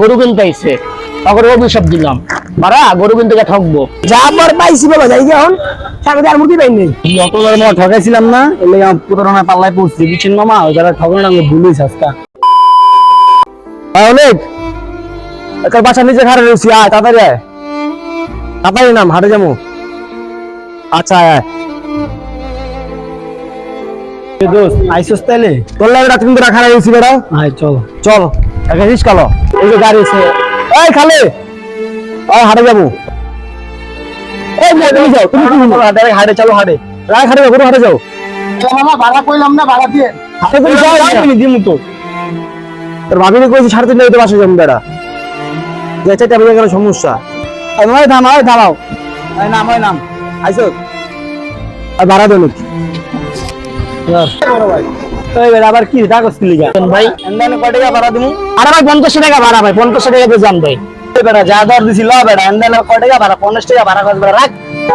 গরু কিনতে আইছে তখন অভিশাপ দিলাম। বারা গরু কিনতে ঠকবো। যা পর পাইছি বাবা যাই গে এখন। সামনে আর মুরগি পাই নাই যতবার ঠকাইছিলাম না এলে প্রতারণা পাল্লায় পড়ছি। মামা? যারা ঠকানো আমি ভুলিস আজকা অনেক একটা বাসা নিচে খাড়া রয়েছি আয় তাড়াতাড়ি আয়। তাড়াতাড়ি নাম হাটে যাব। আচ্ছা আয় দোস্ত আইসোস তাইলে? তোর লাগে রাত কিন্তু রাখা রয়েছি বেড়া। আয় চল। চল একটা রিস্ক এই যে গাড়ি আছে। এই খালে। ওই হাটে যাব। এই না তুমি যাও তুমি তুমি ডাইরেক্ট হাটে চলো হাটে। রায় হাটে যাও হাটে যাও। মামা ভাড়া কইলাম না ভাড়া দিয়ে। হাটে তুমি যাও আমি দিমু তো তোর ভাবিনি কইছি সাড়ে তিনটা হইতে বাসে যাব বেড়া। যে চাইতে আমি সমস্যা। এই নয় থামাও এই থামাও। এই নাম ওই নাম। আইসো। আর ভাড়া দেন বেড়া আবার কি কাগজ কি লিগা ভাই এন্দানে কয় টাকা ভাড়া দিমু? আরে ভাই 50 টাকা ভাড়া ভাই 50 টাকা দিয়ে যান ভাই। বেড়া যা দর দিছি ল বেড়া এন্দানে কয় টাকা ভাড়া 50 টাকা ভাড়া কস বেড়া রাখ।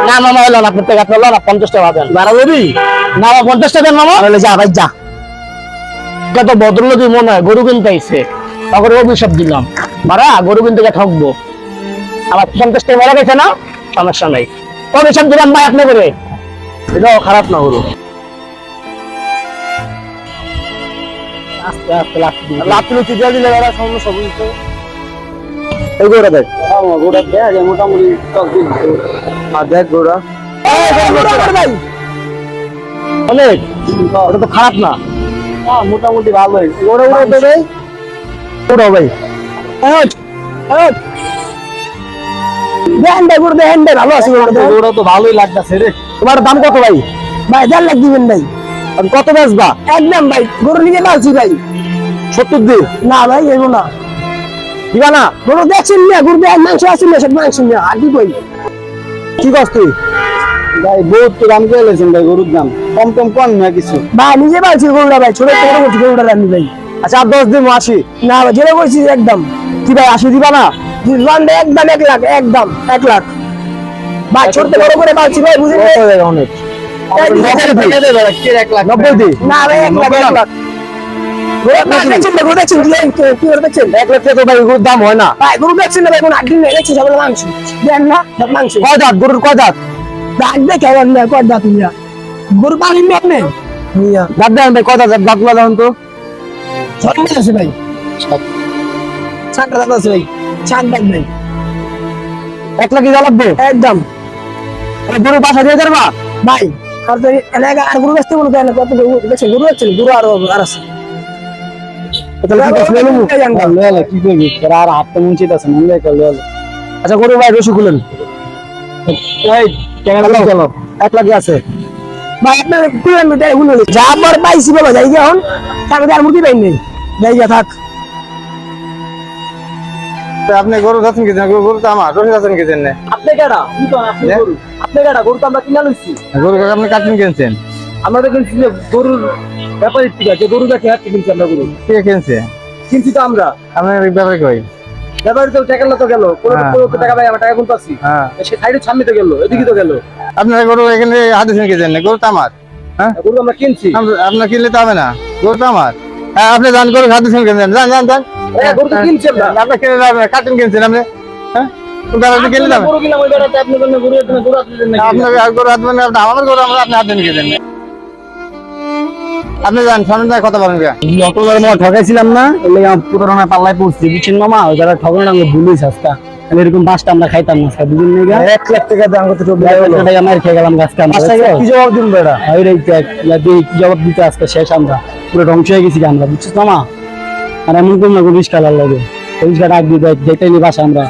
না মামা হলো না প্রত্যেক আপনি ল না 50 টাকা দেন। ভাড়া দিবি? না 50 টাকা দেন মামা। তাহলে যা ভাই যা। ভদ্রলোকই মনে হয় গরু কিনতে আইছে। তখন অভিশাপ দিলাম। বারা গরু কিনতে গিয়ে ঠকবো। আমার পঞ্চাশ টাকা মেরে গেছে না? সমস্যা নাই। অভিশাপ দিলাম ভাই আপনি করে। এটাও খারাপ না গরু। আস্তে আস্তে দিলে এরা সমস্যা বুঝতে। এই গোড়া দেখ। গোড়া দেখ মোটামুটি আর দেখ গোড়া। অনেক। ওটা তো খারাপ না। হ্যাঁ মোটামুটি ভালোই ওরা ওরা তো ভাই। ওরা ভাই দেন ভাই গুড় দেন ভাই ভালো আছে তো। ভালোই লাগতেছে রে। তোমার দাম কত ভাই? ভাই দেড় লাখ দিবেন ভাই। কত বেচবা? একদম ভাই গরু নিয়ে পালছি ভাই। সত্তর দি না ভাই এগো না। দিবা না? গরু দেখছেন না গরু মাংস আছে না সব মাংস না আর কি কই কি কস তুই? ভাই বহুত তো দাম কে লেছেন ভাই গরুর দাম। কম কম কম না কিছু? ভাই নিজে পালছি গরুটা ভাই ছোট ছোট করছি গরুটা রান্নি ভাই। আচ্ছা আর দশ দিন আসি। না ভাই যেটা কইছি একদম। কি ভাই আসি দিবা না? লন্ডে একদম এক লাখ একদম এক লাখ। ভাই ছোট বড় করে পালছি ভাই? জায়গা অনেক? না ভাই এক লাখ এক লাখ। দাম হয় না। ভাই গরু দেখছেন না ভাই কোন আট দিন মাংস। দেন না মাংস। কয় দাঁত? গরুর কয় দাঁত? দাঁত দেখে আবার কয় দাঁত নিয়া? গরু পালেন না আপনি? নিয়া। দাঁত দেন ভাই কয় দাঁত? দাঁতগুলা দেন তো। ছয় আছে ভাই। সাতটা দাঁত আছে ভাই। সাত দাঁত ভাই এক লাখ টাকা লাগবে? একদম। গরু ভাই আর তো এলাকা আর গরু বেচতে কত গরু গরু গরু আর আর আছে। তোরা আর আচ্ছা গরু ভাই রসু খুলেন। এই ক্যামেরা চলো। এক লাখ আছে। ভাই আপনার কুলেন মিটার এগুলো যা পর পাইছি বাবা যাই গে এখন সামনে আর মুরগি পাই নেই যাই গে থাক। আপনি গরু যাচ্ছেন কি গরু গরু তো আমার রসি যাচ্ছেন কি জন্য আপনি কেডা আপনি হ্যাঁ? গরু। আপনি কেডা গরু তো আমরা কিনা লইছি। গরু কাকা আপনি কাটিং কিনছেন? আমরা তো কিনছি যে গরুর ব্যাপারী ঠিক আছে গরু দেখে হাতে কিনছি আমরা গরু। কে কিনছে? কিনছি তো আমরা। আপনার ব্যাপারে কই? ব্যাপারী তো টাকা তো গেল। কোনো হ্যাঁ। টাকা ভাই আমার টাকা কোন পাচ্ছি? হ্যাঁ। সে সাইডের সামনে তো গেল এদিকে তো গেল। আপনার গরু এখানে হাতেছেন কি জন্য গরু তো আমার হ্যাঁ? গরু আমরা কিনছি। আপনার কিনলে তো হবে না। গরু তো আমার। হ্যাঁ আপনি দান করুন খাদ্য সেন কেন যান যান যান। আপনি কিনে কিনছেন আপনি? হ্যাঁ? আপনি কিনলে যাবেন ওই বেড়াতে আপনি নাকি? আপনার গরু হাত মানে আমার গরু আমরা আপনি হাতেন কি জন্য আপনি যান সামনে কথা বলেন যতবার মামা ঠকাইছিলাম না এলে প্রতারণা পাল্লায় পড়ছি। বুঝছেন মামা? ওই যারা ঠকানো আমি ভুলিস আজকা আমি এরকম পাঁচটা আমরা খাইতাম না নেই এক লাখ টাকা দাম কত টাকা মার খেয়ে গেলাম আমরা কি জবাব দিন বেড়া ওই রে দিয়ে কি জবাব দিতে আজকে শেষ আমরা? পুরো ধ্বংস হয়ে গেছি আমরা বুঝছিস মামা? আর এমন কোন না রিস্কা লাগে। রিস্কা ডাক দিয়ে দেখ যেটাই নি বাসা আমরা।